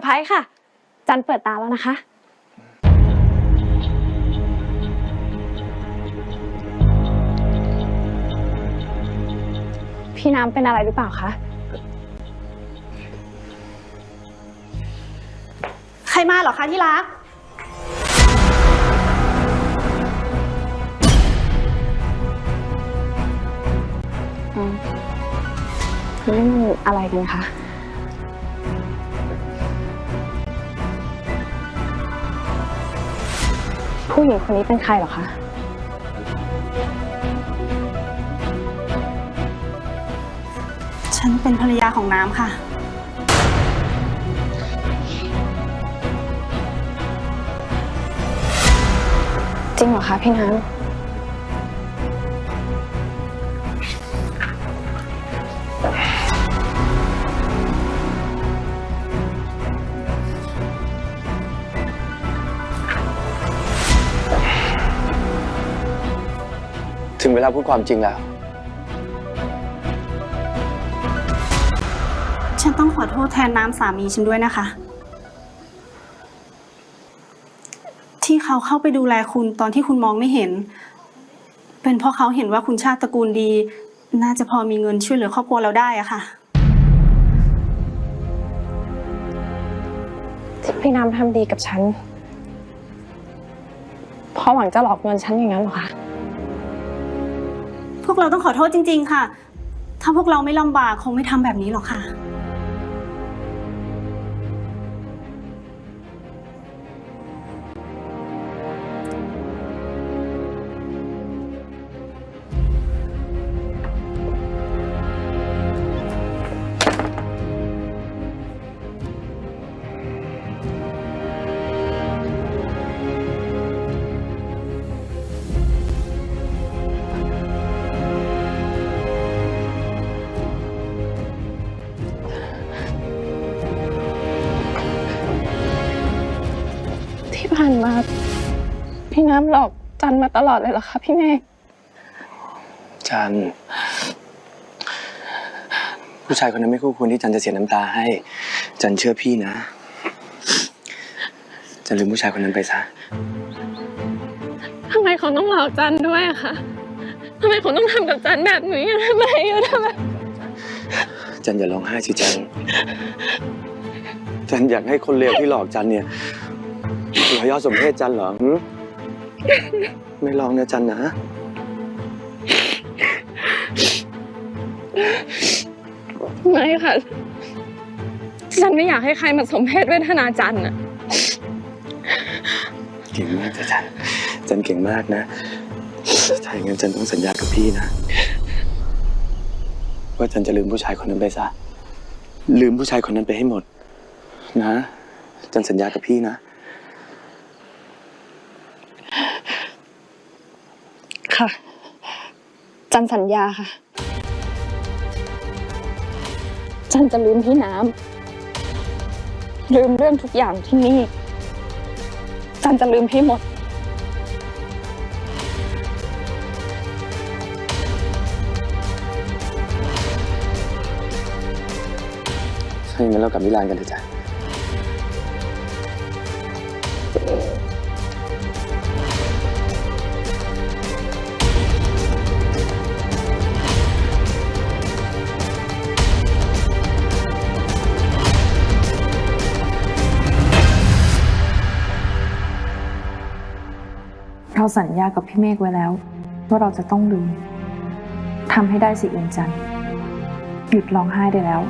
ร์ไพรส์ค่ะ จันเปิดตาแล้วนะคะ พี่น้ำเป็นอะไรหรือเปล่าคะ ใครมาเหรอคะที่รักอืมนี่มันอะไรกันคะ ผู้หญิงคนนี้เป็นใครเหรอคะ ฉันเป็นภรรยาของน้ำค่ะ จริงเหรอคะพี่น้ำ ถึงเวลาพูดความจริงแล้ว ฉันต้องขอโทษแทนน้ำสามีฉันด้วยนะคะ ที่เขาเข้าไปดูแลคุณตอนที่คุณมองไม่เห็น เป็นเพราะเขาเห็นว่าคุณชาติตระกูลดี น่าจะพอมีเงินช่วยเหลือครอบครัวเราได้อะค่ะ ที่พี่น้ำทำดีกับฉันเพราะหวังจะหลอกเงินฉันอย่างนั้นเหรอคะ พวกเราต้องขอโทษจริง ๆ ค่ะ ถ้าพวกเราไม่ลำบากคงไม่ทำแบบนี้หรอกค่ะ พี่น้ำหลอกจันมาตลอดเลยเหรอคะพี่เมฆจัน ผู้ชายคนนั้นไม่คู่ควรที่จันจะเสียน้ำตาให้ จันเชื่อพี่นะ จันลืมผู้ชายคนนั้นไปซะทำไมเขาต้องหลอกจันด้วยอะคะทำไมเขาต้องทำกับจันแบบนี้อะทำไมอะทำไมจันอย่าร้องไห้สิจัน จันอยากให้คนเลวที่หลอกจันเนี่ยรอยยอดสมเพศจันเหรอหึ ไม่ลองนะจันนะ ไม่ค่ะ ฉันไม่อยากให้ใครมาสมเพศเวทนาจันอะเก่งมากจ้ะจัน จันเก่งมากนะถ้าอย่างนั้นจันต้องสัญญากับพี่นะ ว่าจันจะลืมผู้ชายคนนั้นไปซะ ลืมผู้ชายคนนั้นไปให้หมด นะ จันสัญญากับพี่นะ ค่ะ จันสัญญาค่ะ จันจะลืมพี่น้ำลืมเรื่องทุกอย่างที่นี่ จันจะลืมให้หมด ถ้าอย่างนั้นเรากลับมิลานกันเถอะจ้ะ เราสัญญากับพี่เมฆไว้แล้ว ว่าเราจะต้องลืมทำให้ได้สิเอ็นจันหยุดร้องไห้ได้แล้ว